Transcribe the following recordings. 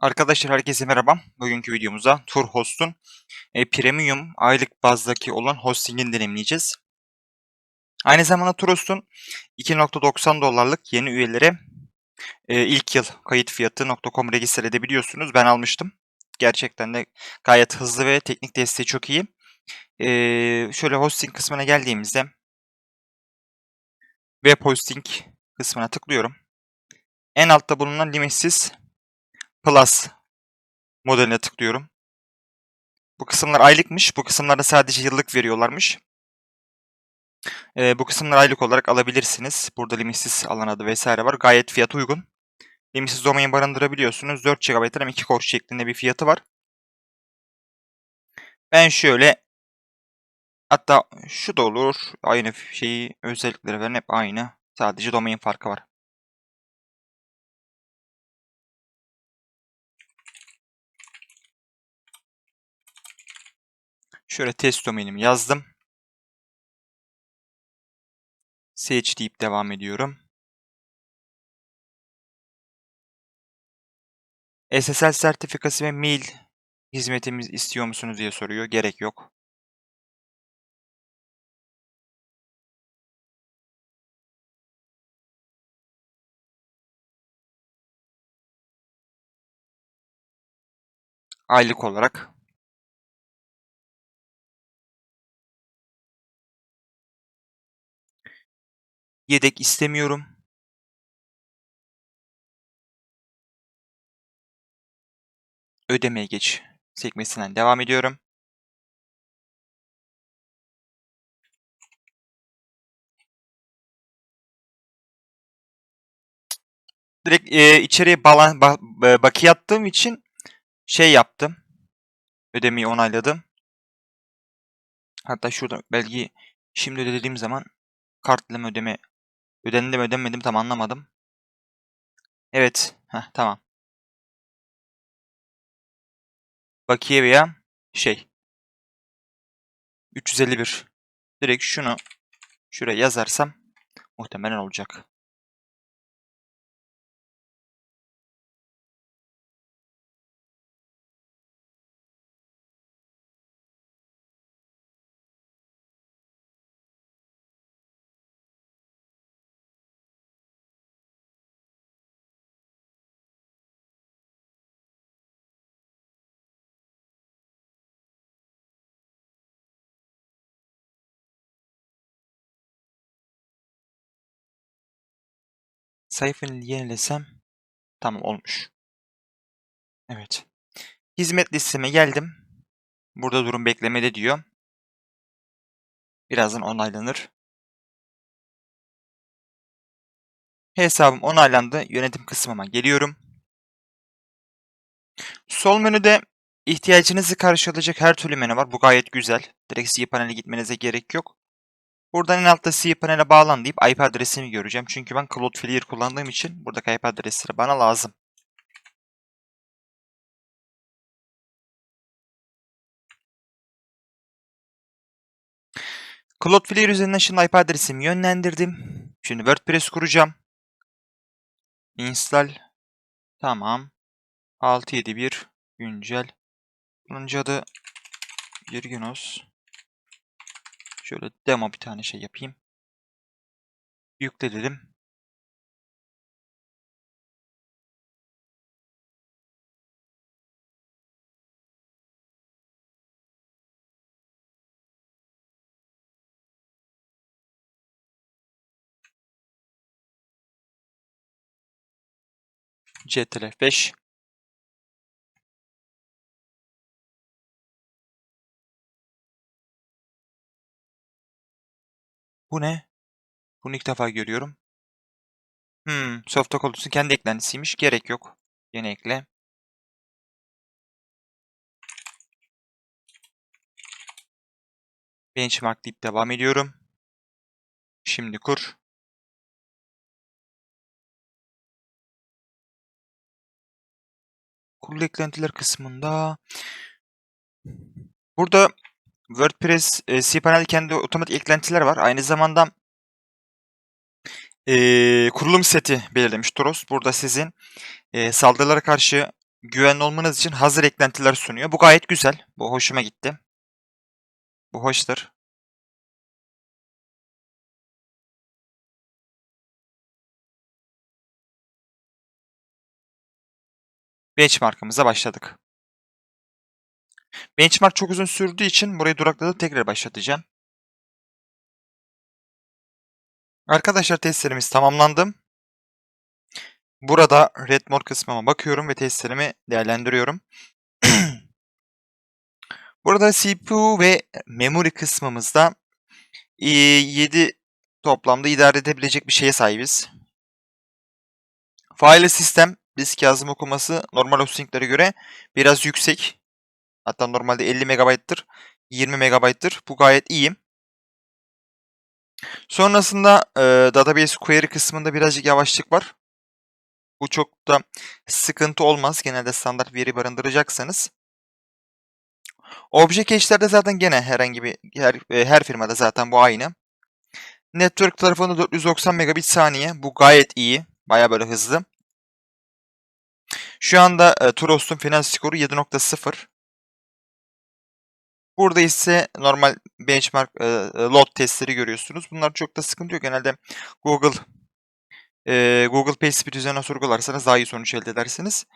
Arkadaşlar herkese merhaba. Bugünkü videomuzda Turhost'un e, premium aylık bazdaki olan hostingini deneyimleyeceğiz. Aynı zamanda Turhost'un 2.90 dolarlık yeni üyelere e, ilk yıl kayıt fiyatı .com register edebiliyorsunuz. Ben almıştım. Gerçekten de gayet hızlı ve teknik desteği çok iyi. E, şöyle hosting kısmına geldiğimizde web hosting kısmına tıklıyorum. En altta bulunan limitsiz Plus modeline tıklıyorum. Bu kısımlar aylıkmış. Bu kısımlarda sadece yıllık veriyorlarmış. Ee, bu kısımlar aylık olarak alabilirsiniz. Burada limitsiz alan adı vesaire var. Gayet fiyat uygun. Limitsiz domain barındırabiliyorsunuz. 4 GB RAM 2 core şeklinde bir fiyatı var. Ben şöyle hatta şu da olur. Aynı şeyi özellikleri veren hep aynı. Sadece domain farkı var. Şöyle test domainimi yazdım. Seç deyip devam ediyorum. SSL sertifikası ve mail hizmetimiz istiyor musunuz diye soruyor. Gerek yok. Aylık olarak Yedek istemiyorum. Ödemeye geç sekmesinden devam ediyorum. Direkt e, içeriye balan, ba, ba, bakiye attığım için şey yaptım. Ödemeyi onayladım. Hatta şurada belki şimdi ödediğim zaman kartla mı ödeme ödendi mi ödenmedi mi tam anlamadım. Evet. Heh, tamam. Bakiye veya şey 351 direkt şunu şuraya yazarsam muhtemelen olacak. Sayfanı yenilesem tamam olmuş. Evet. Hizmet listeme geldim. Burada durum beklemede diyor. Birazdan onaylanır. Hesabım onaylandı. Yönetim kısmıma geliyorum. Sol menüde ihtiyacınızı karşılayacak her türlü menü var. Bu gayet güzel. Direkt cPanel'e gitmenize gerek yok. Buradan en altta cPanel'e bağlan deyip IP adresimi göreceğim. Çünkü ben Cloudflare kullandığım için buradaki IP adresleri bana lazım. Cloudflare üzerinden şimdi IP adresimi yönlendirdim. Şimdi WordPress kuracağım. Install. Tamam. 671 güncel. Kullanıcı adı Virginos. Şöyle demo bir tane şey yapayım. Yükle dedim. CTRL 5 Bu ne? Bunu ilk defa görüyorum. Hmm, Softalk Oldus'un kendi eklentisiymiş. Gerek yok. Yeni ekle. Benchmark deyip devam ediyorum. Şimdi kur. Kurulu eklentiler kısmında burada WordPress e, cPanel kendi otomatik eklentiler var. Aynı zamanda e, kurulum seti belirlemiş Toros. Burada sizin e, saldırılara karşı güvenli olmanız için hazır eklentiler sunuyor. Bu gayet güzel. Bu hoşuma gitti. Bu hoştur. Benchmark'ımıza başladık. Benchmark çok uzun sürdüğü için burayı duraklatıp tekrar başlatacağım. Arkadaşlar testlerimiz tamamlandı. Burada Red Mode kısmıma bakıyorum ve testlerimi değerlendiriyorum. Burada CPU ve memory kısmımızda 7 toplamda idare edebilecek bir şeye sahibiz. File sistem disk yazım okuması normal hostinglere göre biraz yüksek. Hatta normalde 50 MB'tır, 20 MB'tır. Bu gayet iyi. Sonrasında e, database query kısmında birazcık yavaşlık var. Bu çok da sıkıntı olmaz. Genelde standart veri barındıracaksanız. Obje cache'lerde zaten gene herhangi bir her, her firmada zaten bu aynı. Network tarafında 490 megabit saniye. Bu gayet iyi. Baya böyle hızlı. Şu anda e, Trust'un final skoru 7.0. Burada ise normal benchmark e, load testleri görüyorsunuz. Bunlar çok da sıkıntı yok. Genelde Google e, Google PageSpeed üzerine sorgularsanız daha iyi sonuç elde edersiniz.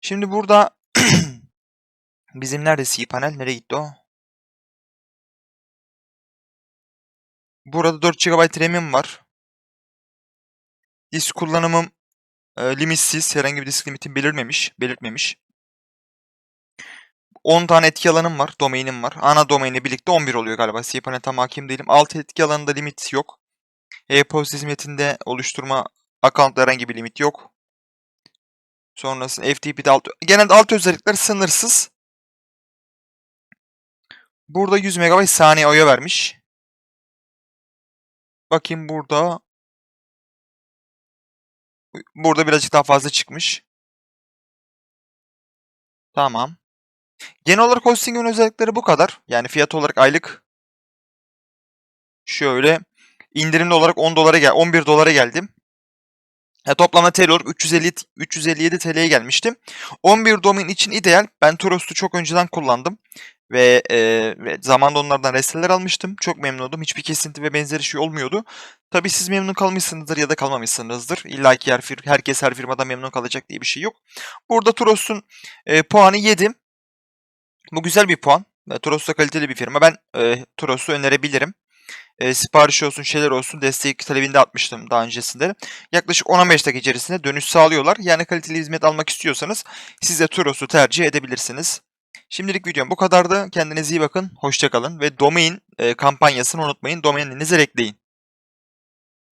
Şimdi burada bizim nerede cPanel? Nereye gitti o? Burada 4 GB RAM'im var. Disk kullanımım e, limitsiz. Herhangi bir disk limitim belirmemiş, belirtmemiş. 10 tane etki alanım var, domainim var. Ana domainle birlikte 11 oluyor galiba. cPanel tam hakim değilim. 6 etki alanında limit yok. E-posta hizmetinde oluşturma account'ta herhangi bir limit yok. Sonrasında FTP'de alt, genelde alt özellikler sınırsız. Burada 100 MB saniye oya vermiş. Bakayım burada. Burada birazcık daha fazla çıkmış. Tamam. Genel olarak hosting'in özellikleri bu kadar. Yani fiyat olarak aylık şöyle indirimli olarak 10 dolara gel 11 dolara geldim. Ya toplamda TL olarak 350 357 TL'ye gelmiştim. 11 domain için ideal. Ben Toros'u çok önceden kullandım ve, e, ve zamanda onlardan resteler almıştım. Çok memnun oldum. Hiçbir kesinti ve benzeri şey olmuyordu. Tabii siz memnun kalmışsınızdır ya da kalmamışsınızdır. İlla ki her herkes her firmadan memnun kalacak diye bir şey yok. Burada Toros'un e, puanı 7. Bu güzel bir puan. Toros da kaliteli bir firma. Ben e, Toros'u önerebilirim. E, sipariş olsun şeyler olsun destek talebinde atmıştım daha öncesinde. Yaklaşık 10-15 dakika içerisinde dönüş sağlıyorlar. Yani kaliteli hizmet almak istiyorsanız siz de Toros'u tercih edebilirsiniz. Şimdilik videom bu kadardı. Kendinize iyi bakın. Hoşçakalın. Ve domain e, kampanyasını unutmayın. Domaininizi ekleyin.